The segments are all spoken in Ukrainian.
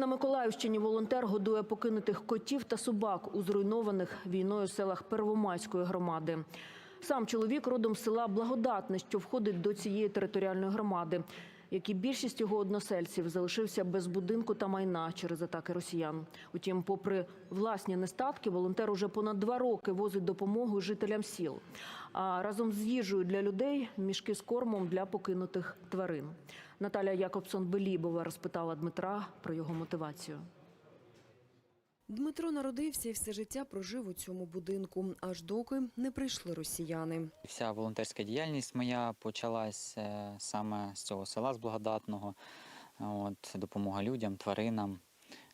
На Миколаївщині волонтер годує покинутих котів та собак у зруйнованих війною селах Первомайської громади. Сам чоловік родом з села Благодатне, що входить до цієї територіальної громади, як і більшість його односельців залишився без будинку та майна через атаки росіян. Утім, попри власні нестатки, волонтер уже понад два роки возить допомогу жителям сіл. А разом з їжею для людей мішки з кормом для покинутих тварин. Наталя Якобсон-Белібова розпитала Дмитра про його мотивацію. Дмитро народився і все життя прожив у цьому будинку, аж доки не прийшли росіяни. Вся волонтерська діяльність моя почалась е, саме з цього села з благодатного. От, допомога людям, тваринам,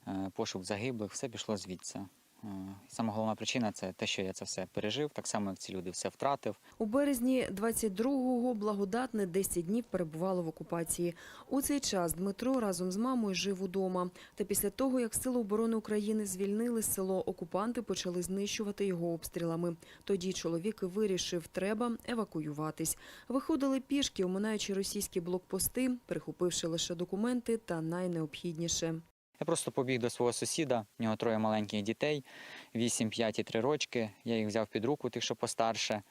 е, пошук загиблих, все пішло звідси. Е, Сама головна причина це те, що я це все пережив, так само як ці люди все втратив. У березні 22-го благодатне 10 днів перебувало в окупації. У цей час Дмитро разом з мамою жив удома. Та після того, як Сили оборони України звільнили село, окупанти почали знищувати його обстрілами. Тоді чоловік вирішив, треба евакуюватись. Виходили пішки, оминаючи російські блокпости, прихопивши лише документи та найнеобхідніше. Я просто побіг до свого сусіда, в нього троє маленьких дітей, 8, 5 і 3 рочки. Я їх взяв під руку, тих, що постарше,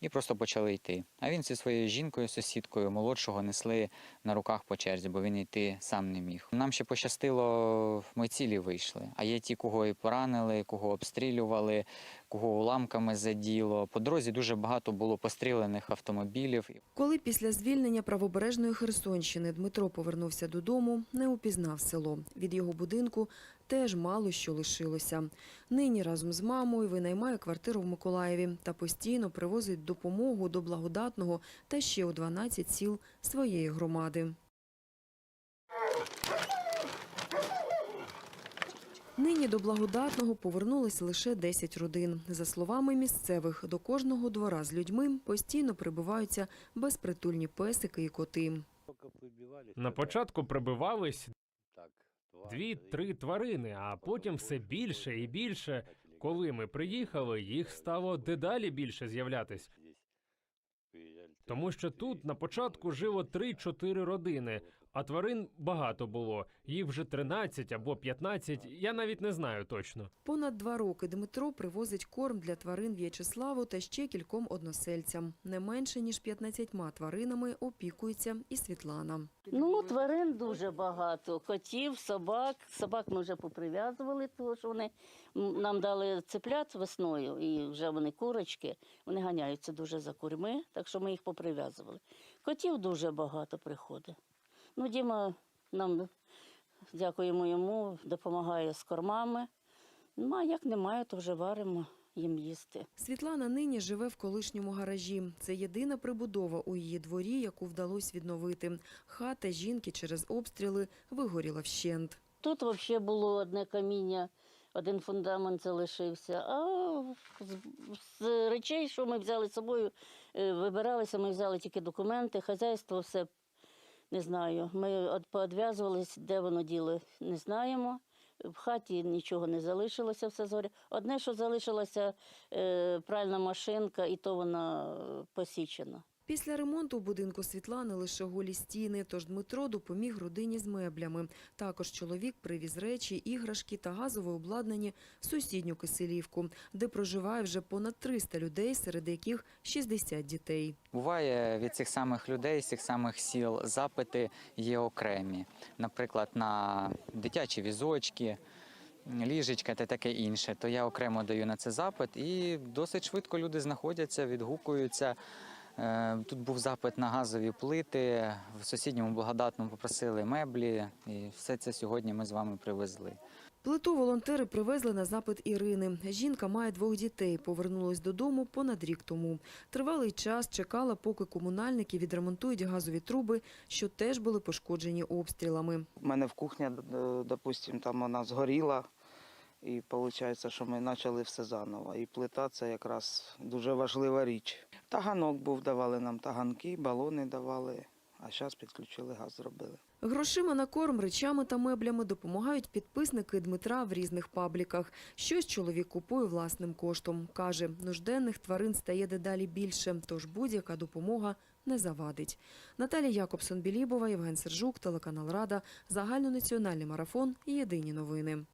і просто почали йти. А він зі своєю жінкою, сусідкою, молодшого несли на руках по черзі, бо він йти сам не міг. Нам ще пощастило, ми цілі вийшли. А є ті, кого і поранили, кого обстрілювали, кого уламками заділо. По дорозі дуже багато було пострілених автомобілів. Коли після звільнення правобережної Херсонщини Дмитро повернувся додому, не упізнав село. Від його будинку теж мало що лишилося. Нині разом з мамою винаймає квартиру в Миколаєві та постійно привозить допомогу до благодатного та ще у 12 сіл своєї громади. Нині до благодатного повернулись лише 10 родин. За словами місцевих, до кожного двора з людьми постійно прибиваються безпритульні песики і коти. На початку прибивались дві-три тварини, а потім все більше і більше. Коли ми приїхали, їх стало дедалі більше з'являтись. Тому що тут на початку жило 3-4 родини, а тварин багато було. Їх вже 13 або 15, я навіть не знаю точно. Понад два роки Дмитро привозить корм для тварин В'ячеславу та ще кільком односельцям. Не менше ніж 15 тваринами опікується і Світлана. Ну, тварин дуже багато. Котів, собак. Собак ми вже поприв'язували, тому що вони нам дали цеплят весною, і вже вони курочки, вони ганяються дуже за курми, так що ми їх поприв'язували. Котів дуже багато приходить. Ну, Діма нам, дякуємо йому, допомагає з кормами. Ну, а як немає, то вже варимо їм їсти. Світлана нині живе в колишньому гаражі. Це єдина прибудова у її дворі, яку вдалося відновити. Хата жінки через обстріли вигоріла вщент. Тут взагалі було одне каміння, один фундамент залишився. А з, з речей, що ми взяли з собою, е, вибиралися, ми взяли тільки документи, хазяйство, все не знаю. Ми от поодв'язувались, де воно діло, не знаємо. В хаті нічого не залишилося, все зорі Одне, що залишилася е, пральна машинка, і то вона е, посічена. Після ремонту в будинку Світлани лише голі стіни, тож Дмитро допоміг родині з меблями. Також чоловік привіз речі, іграшки та газове обладнання в сусідню Киселівку, де проживає вже понад 300 людей, серед яких 60 дітей. Буває від цих самих людей, цих самих сіл запити є окремі. Наприклад, на дитячі візочки, ліжечка та таке інше. То я окремо даю на це запит, і досить швидко люди знаходяться, відгукуються. Е, Тут був запит на газові плити. В сусідньому благодатному попросили меблі, і все це сьогодні ми з вами привезли. Плиту волонтери привезли на запит Ірини. Жінка має двох дітей, повернулась додому понад рік тому. Тривалий час чекала, поки комунальники відремонтують газові труби, що теж були пошкоджені обстрілами. У мене в кухні, д- допустим, там вона згоріла, і виходить, що ми почали все заново. І плита це якраз дуже важлива річ. Таганок був, давали нам таганки, балони давали, а зараз підключили газ, зробили. Грошима на корм, речами та меблями допомагають підписники Дмитра в різних пабліках. Щось чоловік купує власним коштом. Каже, нужденних тварин стає дедалі більше, тож будь-яка допомога не завадить. Наталія Якобсон-Білібова, Євген Сержук, телеканал Рада, загальнонаціональний марафон. Єдині новини.